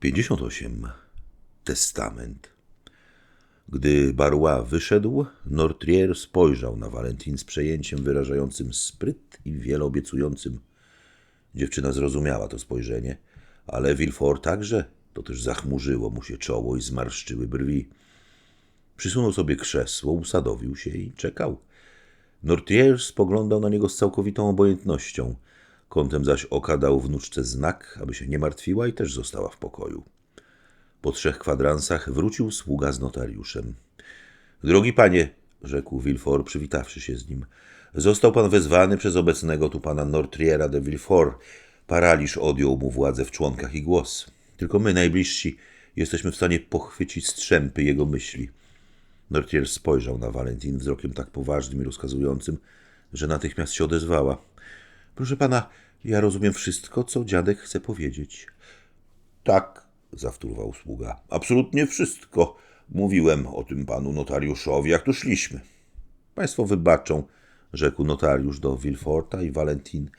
58. Testament. Gdy Barła wyszedł, Nortrier spojrzał na Valentin z przejęciem wyrażającym spryt i wieloobiecującym. Dziewczyna zrozumiała to spojrzenie, ale Villefort także, to też zachmurzyło mu się czoło i zmarszczyły brwi. Przysunął sobie krzesło, usadowił się i czekał. Nortrier spoglądał na niego z całkowitą obojętnością – Kątem zaś oka dał wnuczce znak, aby się nie martwiła i też została w pokoju. Po trzech kwadransach wrócił sługa z notariuszem. Drogi panie, rzekł Villefort, przywitawszy się z nim, został pan wezwany przez obecnego tu pana Nortriera de Villefort. Paraliż odjął mu władzę w członkach i głos. Tylko my, najbliżsi, jesteśmy w stanie pochwycić strzępy jego myśli. Nortrier spojrzał na Valentin wzrokiem tak poważnym i rozkazującym, że natychmiast się odezwała. Proszę pana, ja rozumiem wszystko, co dziadek chce powiedzieć. Tak, zawtórował sługa. Absolutnie wszystko. Mówiłem o tym panu notariuszowi, jak tu szliśmy. Państwo wybaczą, rzekł notariusz do Wilforta i Valentin.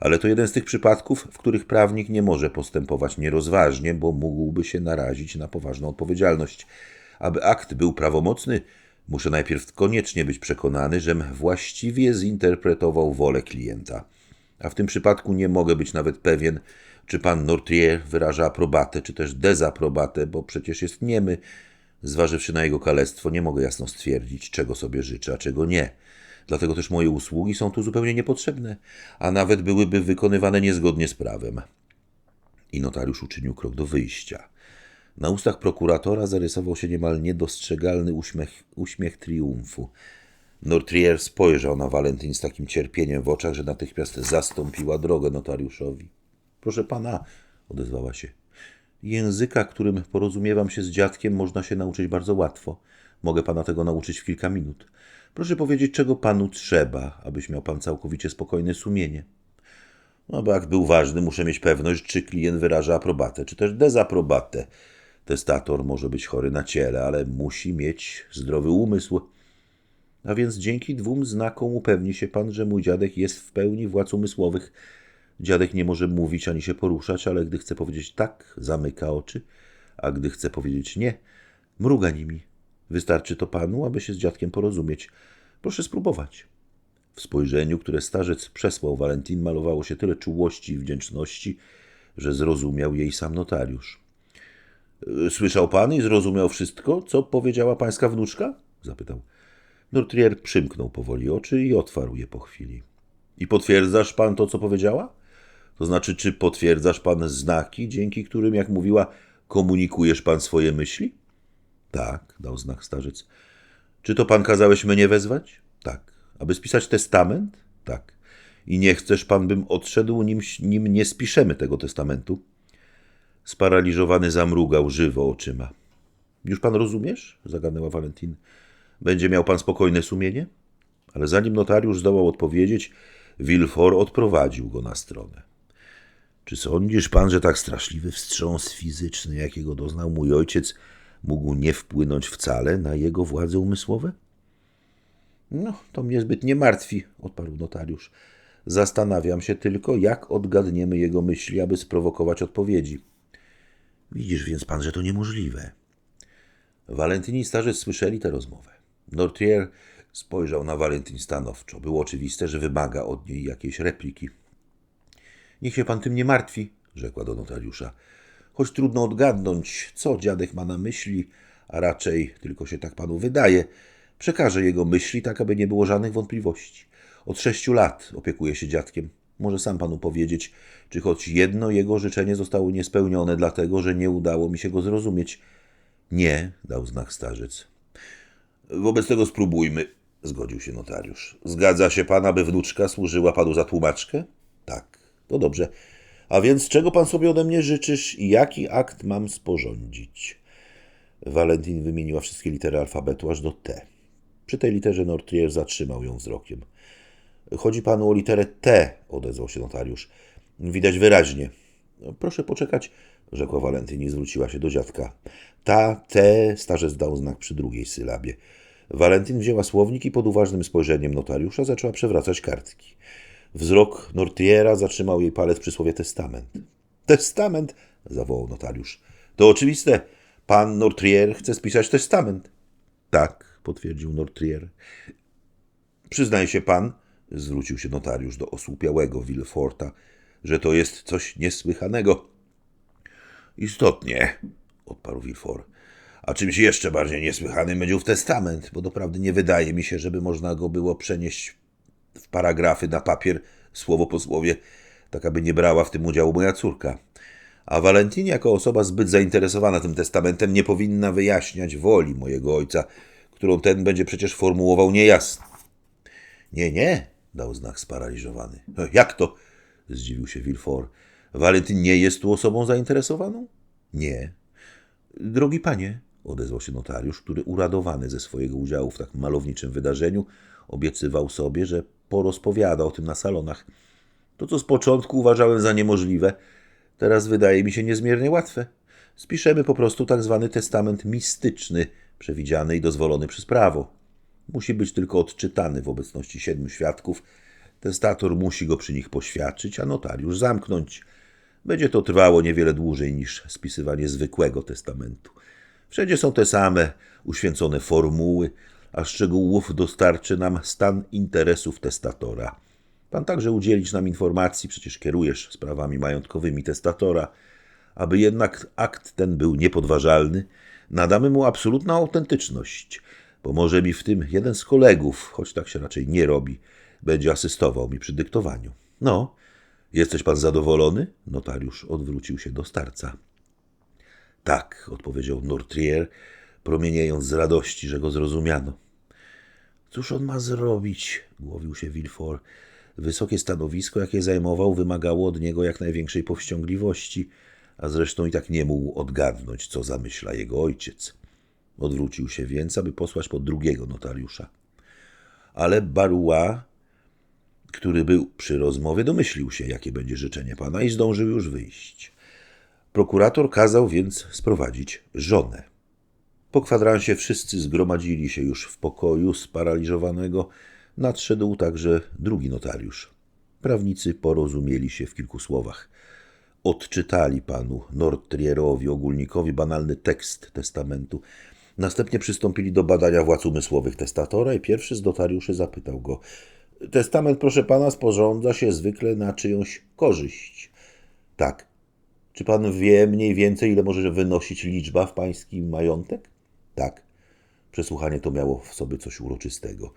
Ale to jeden z tych przypadków, w których prawnik nie może postępować nierozważnie, bo mógłby się narazić na poważną odpowiedzialność. Aby akt był prawomocny, muszę najpierw koniecznie być przekonany, żem właściwie zinterpretował wolę klienta a w tym przypadku nie mogę być nawet pewien, czy pan Nortrier wyraża aprobatę, czy też dezaprobatę, bo przecież jest niemy. Zważywszy na jego kalectwo, nie mogę jasno stwierdzić, czego sobie życzę, a czego nie. Dlatego też moje usługi są tu zupełnie niepotrzebne, a nawet byłyby wykonywane niezgodnie z prawem. I notariusz uczynił krok do wyjścia. Na ustach prokuratora zarysował się niemal niedostrzegalny uśmiech, uśmiech triumfu. Nortrier spojrzał na Valentin z takim cierpieniem w oczach, że natychmiast zastąpiła drogę notariuszowi. Proszę pana, odezwała się. Języka, którym porozumiewam się z dziadkiem, można się nauczyć bardzo łatwo. Mogę pana tego nauczyć w kilka minut. Proszę powiedzieć, czego panu trzeba, abyś miał pan całkowicie spokojne sumienie. No, bo jak był ważny, muszę mieć pewność, czy klient wyraża aprobatę, czy też dezaprobatę. Testator może być chory na ciele, ale musi mieć zdrowy umysł. A więc dzięki dwóm znakom upewni się pan, że mój dziadek jest w pełni władz umysłowych. Dziadek nie może mówić ani się poruszać, ale gdy chce powiedzieć tak, zamyka oczy, a gdy chce powiedzieć nie, mruga nimi. Wystarczy to panu, aby się z dziadkiem porozumieć. Proszę spróbować. W spojrzeniu, które starzec przesłał Valentin, malowało się tyle czułości i wdzięczności, że zrozumiał jej sam notariusz. Słyszał pan i zrozumiał wszystko, co powiedziała pańska wnuczka? zapytał. Nortrier przymknął powoli oczy i otwarł je po chwili. I potwierdzasz pan to, co powiedziała? To znaczy, czy potwierdzasz pan znaki, dzięki którym, jak mówiła, komunikujesz pan swoje myśli? Tak, dał znak starzec. Czy to pan kazałeś mnie wezwać? Tak. Aby spisać testament? Tak. I nie chcesz pan, bym odszedł, nim, nim nie spiszemy tego testamentu? Sparaliżowany zamrugał żywo oczyma. Już pan rozumiesz? zagadnęła Valentin. Będzie miał pan spokojne sumienie? Ale zanim notariusz zdołał odpowiedzieć, Wilfor odprowadził go na stronę. Czy sądzisz pan, że tak straszliwy wstrząs fizyczny, jakiego doznał mój ojciec, mógł nie wpłynąć wcale na jego władze umysłowe? No, to mnie zbyt nie martwi, odparł notariusz. Zastanawiam się tylko, jak odgadniemy jego myśli, aby sprowokować odpowiedzi. Widzisz więc pan, że to niemożliwe. Walentyni starzy słyszeli tę rozmowę. Nortier spojrzał na Valentin stanowczo. Było oczywiste, że wymaga od niej jakiejś repliki. Niech się pan tym nie martwi, rzekła do notariusza. Choć trudno odgadnąć, co dziadek ma na myśli, a raczej tylko się tak panu wydaje. Przekażę jego myśli, tak aby nie było żadnych wątpliwości. Od sześciu lat opiekuję się dziadkiem. Może sam panu powiedzieć, czy choć jedno jego życzenie zostało niespełnione, dlatego że nie udało mi się go zrozumieć. Nie, dał znak starzec. Wobec tego spróbujmy, zgodził się notariusz. Zgadza się pan, aby wnuczka służyła panu za tłumaczkę? Tak, to dobrze. A więc czego pan sobie ode mnie życzysz i jaki akt mam sporządzić? Valentin wymieniła wszystkie litery alfabetu aż do T. Przy tej literze Nortrier zatrzymał ją wzrokiem. Chodzi panu o literę T, odezwał się notariusz. Widać wyraźnie. Proszę poczekać, rzekła Valentin i zwróciła się do dziadka. Ta, T, starzec dał znak przy drugiej sylabie. Walentin wzięła słownik i pod uważnym spojrzeniem notariusza zaczęła przewracać kartki. Wzrok Nortiera zatrzymał jej palec przy słowie testament. Testament! zawołał notariusz. To oczywiste. Pan Nortrier chce spisać testament. Tak, potwierdził Nortrier. Przyznaje się pan, zwrócił się notariusz do osłupiałego Villeforta, że to jest coś niesłychanego. Istotnie, odparł Villefort. A czymś jeszcze bardziej niesłychanym będzie ów testament, bo doprawdy nie wydaje mi się, żeby można go było przenieść w paragrafy na papier, słowo po słowie, tak aby nie brała w tym udziału moja córka. A Valentin, jako osoba zbyt zainteresowana tym testamentem, nie powinna wyjaśniać woli mojego ojca, którą ten będzie przecież formułował niejasno. Nie, nie, dał znak sparaliżowany. "E, Jak to? zdziwił się Villefort. Valentin nie jest tu osobą zainteresowaną? Nie. Drogi panie, odezwał się notariusz, który uradowany ze swojego udziału w tak malowniczym wydarzeniu, obiecywał sobie, że porozpowiada o tym na salonach. To, co z początku uważałem za niemożliwe, teraz wydaje mi się niezmiernie łatwe. Spiszemy po prostu tak zwany testament mistyczny, przewidziany i dozwolony przez prawo. Musi być tylko odczytany w obecności siedmiu świadków. Testator musi go przy nich poświadczyć, a notariusz zamknąć. Będzie to trwało niewiele dłużej niż spisywanie zwykłego testamentu. Wszędzie są te same uświęcone formuły, a szczegółów dostarczy nam stan interesów testatora. Pan także udzielić nam informacji, przecież kierujesz sprawami majątkowymi testatora. Aby jednak akt ten był niepodważalny, nadamy mu absolutną autentyczność. Pomoże mi w tym jeden z kolegów, choć tak się raczej nie robi, będzie asystował mi przy dyktowaniu. No, jesteś pan zadowolony? Notariusz odwrócił się do starca. Tak, odpowiedział Nortrier, promieniejąc z radości, że go zrozumiano. Cóż on ma zrobić? głowił się Villefort. Wysokie stanowisko, jakie zajmował, wymagało od niego jak największej powściągliwości, a zresztą i tak nie mógł odgadnąć, co zamyśla jego ojciec. Odwrócił się więc, aby posłać po drugiego notariusza. Ale Barua, który był przy rozmowie, domyślił się, jakie będzie życzenie pana i zdążył już wyjść. Prokurator kazał więc sprowadzić żonę. Po kwadransie wszyscy zgromadzili się już w pokoju sparaliżowanego. Nadszedł także drugi notariusz. Prawnicy porozumieli się w kilku słowach. Odczytali panu Nortrierowi, ogólnikowi, banalny tekst testamentu. Następnie przystąpili do badania władz umysłowych testatora i pierwszy z notariuszy zapytał go: Testament, proszę pana, sporządza się zwykle na czyjąś korzyść. Tak. Czy pan wie mniej więcej, ile może wynosić liczba w pański majątek? Tak. Przesłuchanie to miało w sobie coś uroczystego.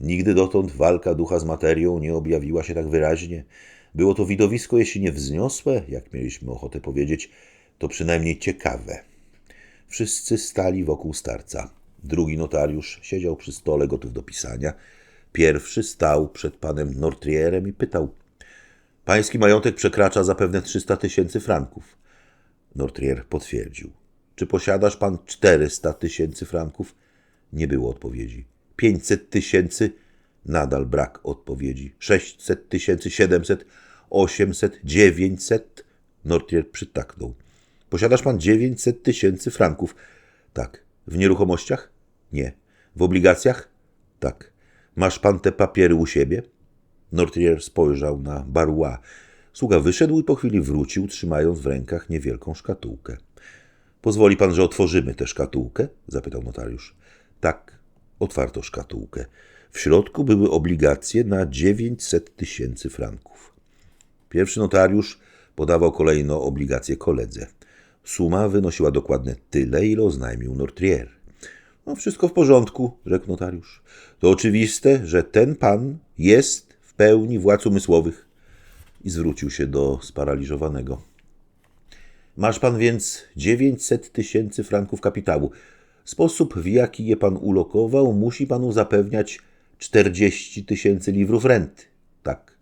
Nigdy dotąd walka ducha z materią nie objawiła się tak wyraźnie. Było to widowisko, jeśli nie wzniosłe, jak mieliśmy ochotę powiedzieć, to przynajmniej ciekawe. Wszyscy stali wokół starca. Drugi notariusz siedział przy stole gotów do pisania. Pierwszy stał przed panem Nortrierem i pytał: Pański majątek przekracza zapewne 300 tysięcy franków. Nortrier potwierdził. Czy posiadasz pan 400 tysięcy franków? Nie było odpowiedzi. 500 tysięcy? Nadal brak odpowiedzi. 600 tysięcy, 700, 800, 900? Nortrier przytaknął. Posiadasz pan 900 tysięcy franków? Tak. W nieruchomościach? Nie. W obligacjach? Tak. Masz pan te papiery u siebie? Nortrier spojrzał na Barua. Sługa wyszedł i po chwili wrócił, trzymając w rękach niewielką szkatułkę. Pozwoli pan, że otworzymy tę szkatułkę? zapytał notariusz. Tak, otwarto szkatułkę. W środku były obligacje na 900 tysięcy franków. Pierwszy notariusz podawał kolejno obligacje koledze. Suma wynosiła dokładnie tyle, ile oznajmił Nortrier. No, wszystko w porządku, rzekł notariusz. To oczywiste, że ten pan jest pełni władz umysłowych. I zwrócił się do sparaliżowanego. Masz pan więc 900 tysięcy franków kapitału. Sposób, w jaki je pan ulokował, musi panu zapewniać 40 tysięcy liwrów renty. Tak.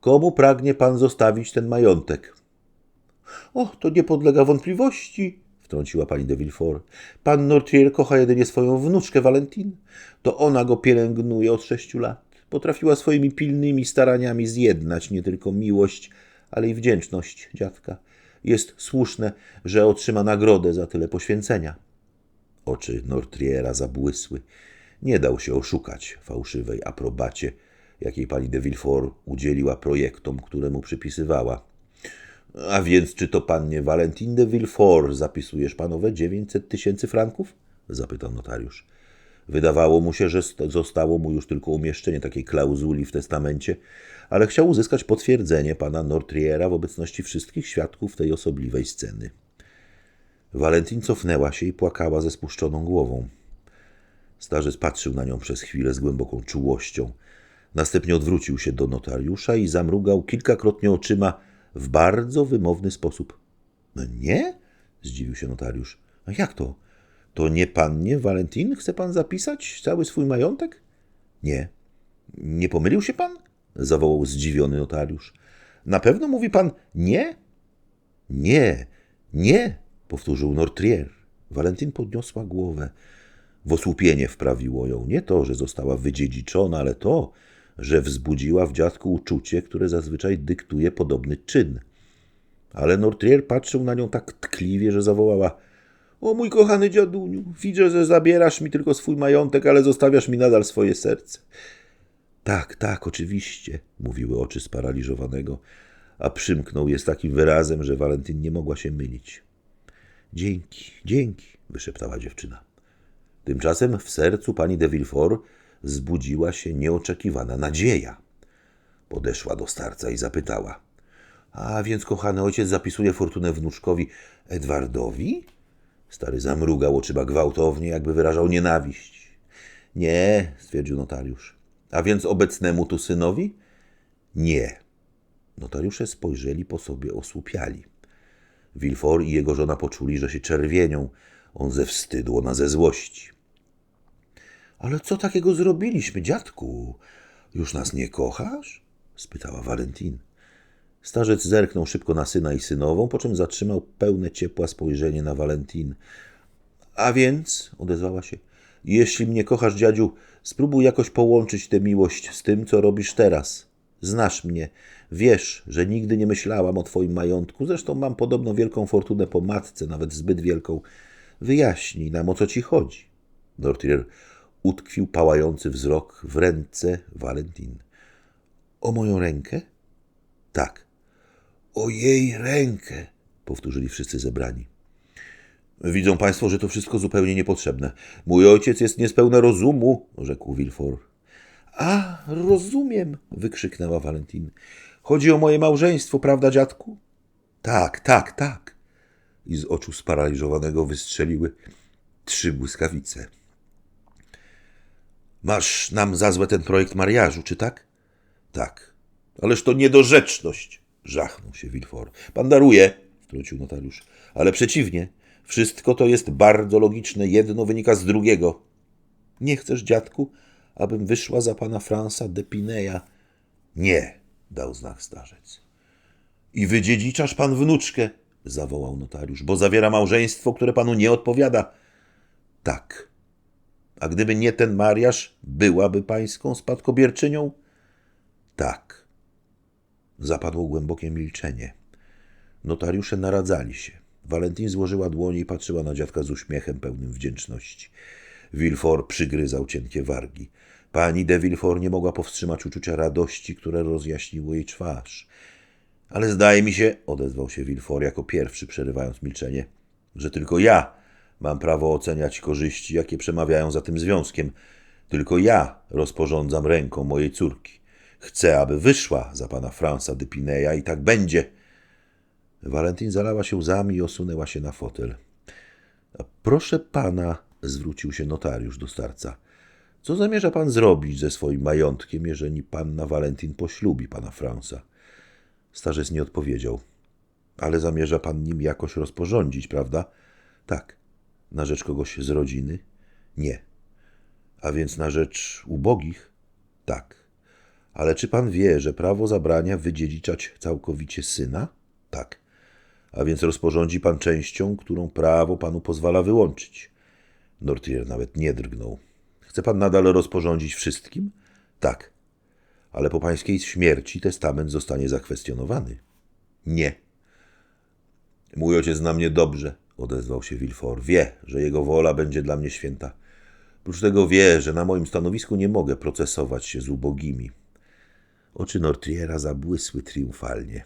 Komu pragnie pan zostawić ten majątek? Och, to nie podlega wątpliwości, wtrąciła pani de Villefort. Pan Nortrier kocha jedynie swoją wnuczkę Valentin. To ona go pielęgnuje od sześciu lat. Potrafiła swoimi pilnymi staraniami zjednać nie tylko miłość, ale i wdzięczność dziadka. Jest słuszne, że otrzyma nagrodę za tyle poświęcenia. Oczy Nortriera zabłysły. Nie dał się oszukać fałszywej aprobacie, jakiej pani de Villefort udzieliła projektom, które mu przypisywała. A więc czy to pannie Valentine de Villefort zapisujesz panowe 900 tysięcy franków? Zapytał notariusz. Wydawało mu się, że st- zostało mu już tylko umieszczenie takiej klauzuli w testamencie, ale chciał uzyskać potwierdzenie pana Nortriera w obecności wszystkich świadków tej osobliwej sceny. Valentin cofnęła się i płakała ze spuszczoną głową. Starzec patrzył na nią przez chwilę z głęboką czułością. Następnie odwrócił się do notariusza i zamrugał kilkakrotnie oczyma w bardzo wymowny sposób. No nie? zdziwił się notariusz. A jak to? To nie pannie Valentin chce pan zapisać cały swój majątek? Nie. Nie pomylił się pan? zawołał zdziwiony notariusz. Na pewno mówi pan nie? Nie, nie, powtórzył Nortrier. Valentin podniosła głowę. W osłupienie wprawiło ją nie to, że została wydziedziczona, ale to, że wzbudziła w dziadku uczucie, które zazwyczaj dyktuje podobny czyn. Ale Nortrier patrzył na nią tak tkliwie, że zawołała: O mój kochany dziaduniu, widzę, że zabierasz mi tylko swój majątek, ale zostawiasz mi nadal swoje serce. Tak, tak, oczywiście, mówiły oczy sparaliżowanego, a przymknął je z takim wyrazem, że Walentyn nie mogła się mylić. Dzięki, dzięki, wyszeptała dziewczyna. Tymczasem w sercu pani de Villefort zbudziła się nieoczekiwana nadzieja. Podeszła do starca i zapytała. A więc kochany ojciec zapisuje fortunę wnuczkowi Edwardowi? Stary zamrugał oczyma gwałtownie, jakby wyrażał nienawiść. Nie, stwierdził notariusz. A więc obecnemu tu synowi? Nie. Notariusze spojrzeli po sobie osłupiali. Wilfor i jego żona poczuli, że się czerwienią, on ze wstydu, ona ze złości. Ale co takiego zrobiliśmy, dziadku? Już nas nie kochasz? spytała Valentin. Starzec zerknął szybko na syna i synową, po czym zatrzymał pełne ciepła spojrzenie na Valentin. A więc, odezwała się, jeśli mnie kochasz, dziadziu, spróbuj jakoś połączyć tę miłość z tym, co robisz teraz. Znasz mnie, wiesz, że nigdy nie myślałam o twoim majątku, zresztą mam podobno wielką fortunę po matce, nawet zbyt wielką. Wyjaśnij nam, o co ci chodzi. Nortier utkwił pałający wzrok w ręce Valentin. O moją rękę? Tak. O jej rękę, powtórzyli wszyscy zebrani. Widzą państwo, że to wszystko zupełnie niepotrzebne. Mój ojciec jest niespełna rozumu, rzekł Wilfor. A, rozumiem, wykrzyknęła Valentin. Chodzi o moje małżeństwo, prawda, dziadku? Tak, tak, tak. I z oczu sparaliżowanego wystrzeliły trzy błyskawice. Masz nam za złe ten projekt mariażu, czy tak? Tak. Ależ to niedorzeczność, żachnął się Wilfor. Pan daruje, wtrącił notariusz. Ale przeciwnie, wszystko to jest bardzo logiczne, jedno wynika z drugiego. Nie chcesz, dziadku, abym wyszła za pana Fransa de Pineja? Nie, dał znak starzec. I wydziedziczasz pan wnuczkę, zawołał notariusz, bo zawiera małżeństwo, które panu nie odpowiada. Tak. A gdyby nie ten mariaż, byłaby pańską spadkobierczynią? Tak. Zapadło głębokie milczenie. Notariusze naradzali się. Valentin złożyła dłonie i patrzyła na dziadka z uśmiechem pełnym wdzięczności. Wilfor przygryzał cienkie wargi. Pani de Villefort nie mogła powstrzymać uczucia radości, które rozjaśniło jej twarz. Ale zdaje mi się, odezwał się Wilfor jako pierwszy, przerywając milczenie, że tylko ja mam prawo oceniać korzyści, jakie przemawiają za tym związkiem. Tylko ja rozporządzam ręką mojej córki. Chcę, aby wyszła za pana Fransa de Pineja i tak będzie. Valentin zalała się łzami i osunęła się na fotel. Proszę pana, zwrócił się notariusz do starca. Co zamierza pan zrobić ze swoim majątkiem, jeżeli panna Valentin poślubi pana Fransa? Starzec nie odpowiedział. Ale zamierza pan nim jakoś rozporządzić, prawda? Tak. Na rzecz kogoś z rodziny? Nie. A więc na rzecz ubogich? Tak. Ale czy pan wie, że prawo zabrania wydziedziczać całkowicie syna? Tak. A więc rozporządzi pan częścią, którą prawo panu pozwala wyłączyć. Nortier nawet nie drgnął. Chce pan nadal rozporządzić wszystkim? Tak. Ale po pańskiej śmierci testament zostanie zakwestionowany. Nie. Mój ojciec zna mnie dobrze, odezwał się Wilfor. Wie, że jego wola będzie dla mnie święta. Prócz tego wie, że na moim stanowisku nie mogę procesować się z ubogimi. Oczy Nortriera zabłysły triumfalnie.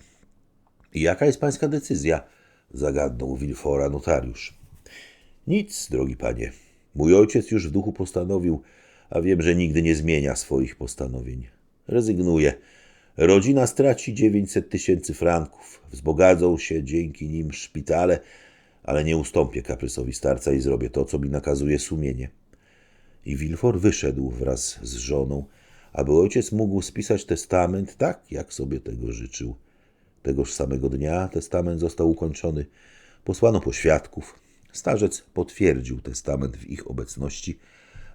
Jaka jest pańska decyzja? Zagadnął Wilfora notariusz. Nic, drogi panie. Mój ojciec już w duchu postanowił, a wiem, że nigdy nie zmienia swoich postanowień. Rezygnuje. Rodzina straci 900 tysięcy franków. Wzbogadzą się dzięki nim szpitale, ale nie ustąpię kaprysowi starca i zrobię to, co mi nakazuje sumienie. I Wilfor wyszedł wraz z żoną, aby ojciec mógł spisać testament tak, jak sobie tego życzył. Tegoż samego dnia testament został ukończony. Posłano po świadków. Starzec potwierdził testament w ich obecności.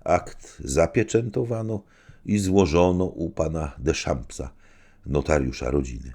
Akt zapieczętowano i złożono u pana Deschampsa, notariusza rodziny.